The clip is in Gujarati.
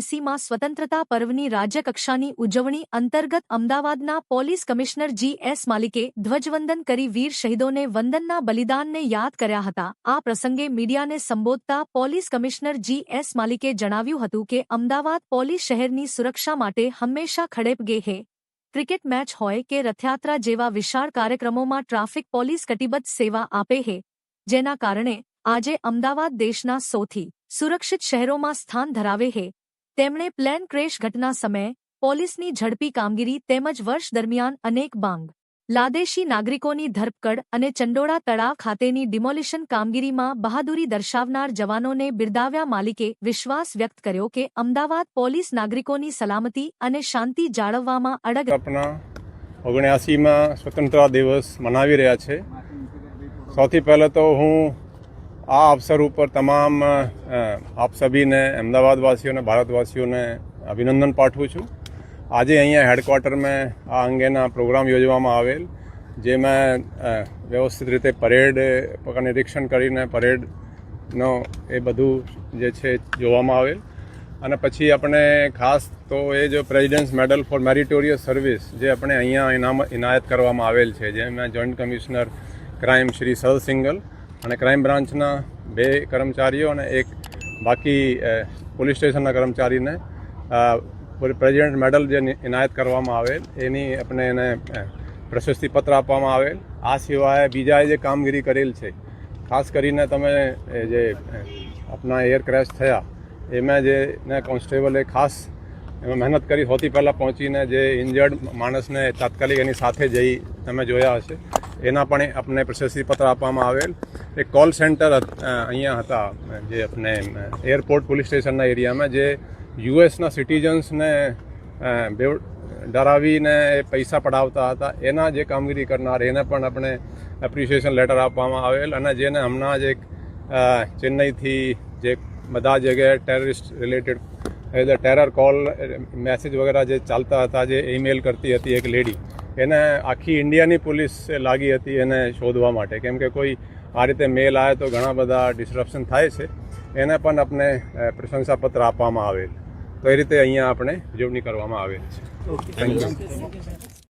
એસીમાં સ્વતંત્રતા પર્વની રાજ્યકક્ષાની ઉજવણી અંતર્ગત અમદાવાદના પોલીસ કમિશનર જી એસ માલિકે ધ્વજવંદન કરી વીર શહીદોને વંદનના બલિદાનને યાદ કર્યા હતા. આ પ્રસંગે મીડિયાને સંબોધતા પોલીસ કમિશનર જી એસ માલિકે જણાવ્યું હતું કે અમદાવાદ પોલીસ શહેરની સુરક્ષા માટે હંમેશા ખડેપગે હે. ક્રિકેટ મેચ હોય કે રથયાત્રા જેવા વિશાળ કાર્યક્રમોમાં ટ્રાફિક પોલીસ કટિબદ્ધ સેવા આપે હે. જેના કારણે આજે અમદાવાદ દેશના સૌથી સુરક્ષિત શહેરોમાં સ્થાન ધરાવે હે. તેમણે પ્લેન ક્રેશ ઘટના સમયે પોલીસની ઝડપી કામગીરી તેમજ વર્ષ દરમિયાન અનેક બાંગ, લાદેશી નાગરિકોની ધરપકડ અને ચંડોળા તળાવ ખાતેની ડિમોલિશન કામગીરીમાં બહાદુરી દર્શાવનાર જવાનોને બિરદાવ્યા માલિકે વિશ્વાસ વ્યક્ત કર્યો કે અમદાવાદ પોલીસ નાગરિકોની સલામતી અને શાંતિ જાળવવામાં અડગ આપણા ઓગણ્યાસીમાં સ્વતંત્રતા દિવસ મનાવી રહ્યા છે. સૌથી પહેલાં તો હું આ અવસર ઉપર તમામ આપ સભીને, અમદાવાદવાસીઓને, ભારતવાસીઓને અભિનંદન પાઠવું છું. આજે અહીંયા હેડક્વાર્ટરમાં આ અંગેના પ્રોગ્રામ યોજવામાં આવેલ, જેમાં વ્યવસ્થિત રીતે પરેડ નિરીક્ષણ કરીને પરેડનો એ બધું જે છે જોવામાં આવેલ. અને પછી આપણે ખાસ તો એ જો president's medal for meritorious service જે આપણે અહીંયા ઇનામ, ઇનાયત કરવામાં આવેલ છે, જેમાં joint commissioner crime Shri sir single અને ક્રાઇમ બ્રાન્ચના બે કર્મચારીઓ અને એક બાકી પોલીસ સ્ટેશનના કર્મચારીને પ્રેસિડેન્ટ મેડલ જે એનાયત કરવામાં આવેલ, એની આપણે એને પ્રશસ્તિપત્ર આપવામાં આવેલ. આ સિવાય બીજાએ જે કામગીરી કરેલ છે, ખાસ કરીને તમે જે આપણા એર ક્રેશ થયા, એમાં જે ને કોન્સ્ટેબલે ખાસ એમાં મહેનત કરી હોતી પહેલાં પહોંચીને જે ઇન્જર્ડ માણસને તાત્કાલિક એની સાથે જઈ તમે જોયા હશે. એના પણ આપણે પ્રશસ્તિપત્ર આપવામાં આવેલ. એક કોલ સેન્ટર અહીંયા હતા, જે આપણે એરપોર્ટ પોલીસ સ્ટેશનના એરિયામાં, જે યુએસના સિટીઝન્સને ડરાવીને એ પૈસા પડાવતા હતા. એના જે કામગીરી કરનાર, એને પણ આપણે એપ્રિસિએશન લેટર આપવામાં આવેલ અને જેને હમણાં જ એક ચેન્નઈથી જે બધા જગ્યાએ ટેરરિસ્ટ રિલેટેડ એટલે ટેરર કોલ મેસેજ વગેરે જે ચાલતા હતા, જે ઈમેલ કરતી હતી એક લેડી એને આખી ઇન્ડિયાની પોલીસ લાગી હતી એને શોધવા માટે. કેમ કે કોઈ આ રીતે મેલ આવે તો ઘણા બધા ડિસ્ટ્રપ્શન થાય છે. એને પણ આપણે પ્રશંસાપત્ર આપવામાં આવેલ. તો એ રીતે અહીંયા આપણે ઉજવણી કરવામાં આવેલ છે. Thank you